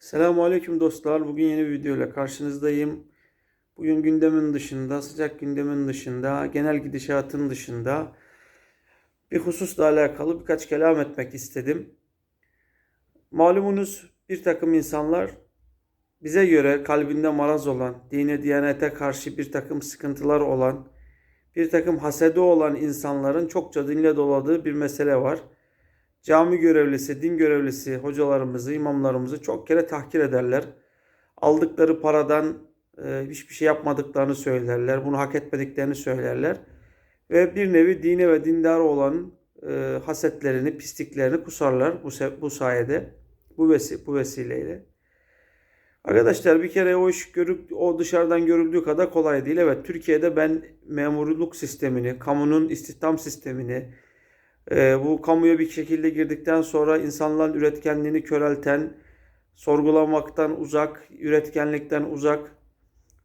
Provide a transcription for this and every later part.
Selamun Aleyküm dostlar. Bugün yeni bir video ile karşınızdayım. Bugün gündemin dışında, sıcak gündemin dışında, genel gidişatın dışında bir hususla alakalı birkaç kelam etmek istedim. Malumunuz bir takım insanlar bize göre kalbinde maraz olan, dine diyanete karşı bir takım sıkıntılar olan, bir takım hasedi olan insanların çokça dinle doladığı bir mesele var. Cami görevlisi, din görevlisi hocalarımızı, imamlarımızı çok kere tahkir ederler. Aldıkları paradan e, hiçbir şey yapmadıklarını söylerler. Bunu hak etmediklerini söylerler. Ve bir nevi dine ve dindar olan e, hasetlerini, pisliklerini kusarlar bu, bu sayede, bu, vesi bu vesileyle. Arkadaşlar bir kere o iş görüp o dışarıdan görüldüğü kadar kolay değil. Evet Türkiye'de ben memurluk sistemini, kamunun istihdam sistemini, e, bu kamuya bir şekilde girdikten sonra insanların üretkenliğini körelten, sorgulamaktan uzak, üretkenlikten uzak,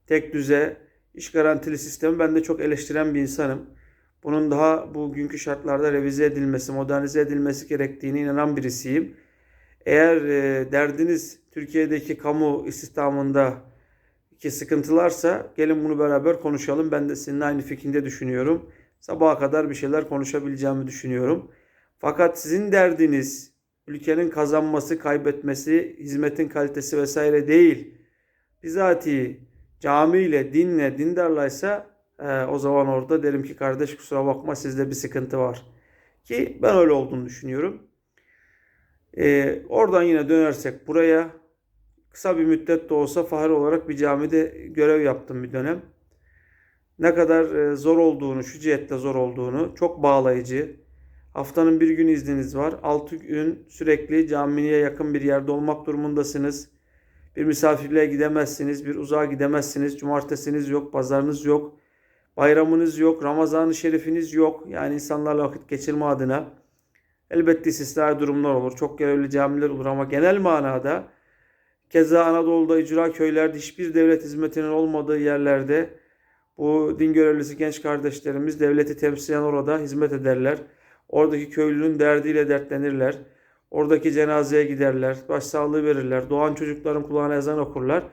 tek düze, iş garantili sistemi ben de çok eleştiren bir insanım. Bunun daha bugünkü şartlarda revize edilmesi, modernize edilmesi gerektiğine inanan birisiyim. Eğer e, derdiniz Türkiye'deki kamu istihdamında sıkıntılarsa gelin bunu beraber konuşalım. Ben de seninle aynı fikirde düşünüyorum. Sabaha kadar bir şeyler konuşabileceğimi düşünüyorum. Fakat sizin derdiniz ülkenin kazanması, kaybetmesi, hizmetin kalitesi vesaire değil. Bizatihi camiyle, dinle, dindarlaysa e, o zaman orada derim ki kardeş kusura bakma sizde bir sıkıntı var. Ki ben öyle olduğunu düşünüyorum. E, oradan yine dönersek buraya kısa bir müddet de olsa fahri olarak bir camide görev yaptım bir dönem. Ne kadar e, zor olduğunu, şu cihette zor olduğunu, çok bağlayıcı. Haftanın bir gün izniniz var. 6 gün sürekli camiye yakın bir yerde olmak durumundasınız. Bir misafirliğe gidemezsiniz, bir uzağa gidemezsiniz. Cumartesiniz yok, pazarınız yok. Bayramınız yok, Ramazan-ı Şerifiniz yok. Yani insanlarla vakit geçirme adına. Elbette istisnai durumlar olur. Çok görevli camiler olur ama genel manada keza Anadolu'da icra köylerde hiçbir devlet hizmetinin olmadığı yerlerde bu din görevlisi genç kardeşlerimiz devleti temsilen orada hizmet ederler. Oradaki köylünün derdiyle dertlenirler. Oradaki cenazeye giderler. Başsağlığı verirler. Doğan çocukların kulağına ezan okurlar.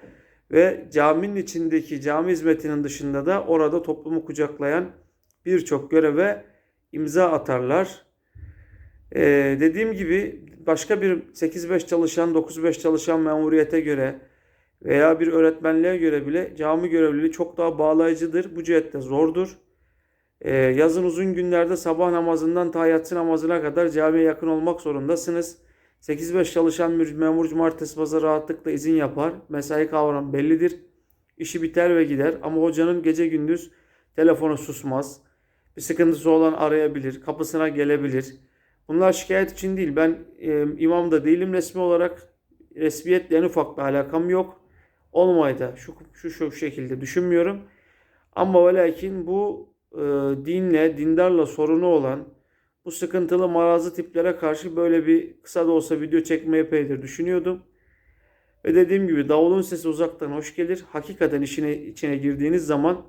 Ve caminin içindeki cami hizmetinin dışında da orada toplumu kucaklayan birçok göreve imza atarlar. Ee, dediğim gibi başka bir 8-5 çalışan, 9-5 çalışan memuriyete göre veya bir öğretmenliğe göre bile cami görevliliği çok daha bağlayıcıdır. Bu cihette zordur. Ee, yazın uzun günlerde sabah namazından ta yatsı namazına kadar camiye yakın olmak zorundasınız. 8-5 çalışan bir memur cumartesi pazar rahatlıkla izin yapar. Mesai kavramı bellidir. İşi biter ve gider ama hocanın gece gündüz telefonu susmaz. Bir sıkıntısı olan arayabilir, kapısına gelebilir. Bunlar şikayet için değil. Ben e, imam da değilim resmi olarak. Resmiyetle en ufak bir alakam yok. Olmayı şu, şu, şu şekilde düşünmüyorum. Ama ve lakin bu e, dinle, dindarla sorunu olan bu sıkıntılı marazı tiplere karşı böyle bir kısa da olsa video çekmeyi epeydir düşünüyordum. Ve dediğim gibi davulun sesi uzaktan hoş gelir. Hakikaten işine içine girdiğiniz zaman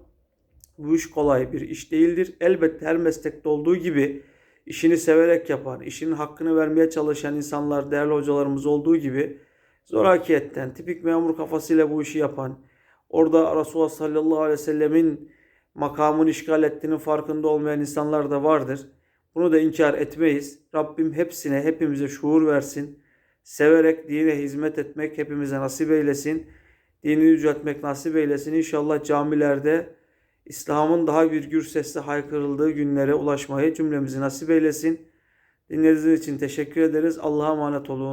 bu iş kolay bir iş değildir. Elbette her meslekte olduğu gibi işini severek yapan, işinin hakkını vermeye çalışan insanlar, değerli hocalarımız olduğu gibi zorakiyetten, tipik memur kafasıyla bu işi yapan, orada Resulullah sallallahu aleyhi ve sellemin makamını işgal ettiğinin farkında olmayan insanlar da vardır. Bunu da inkar etmeyiz. Rabbim hepsine, hepimize şuur versin. Severek dine hizmet etmek hepimize nasip eylesin. Dini yüceltmek nasip eylesin. İnşallah camilerde İslam'ın daha bir gür sesle haykırıldığı günlere ulaşmayı cümlemizi nasip eylesin. Dinlediğiniz için teşekkür ederiz. Allah'a emanet olun.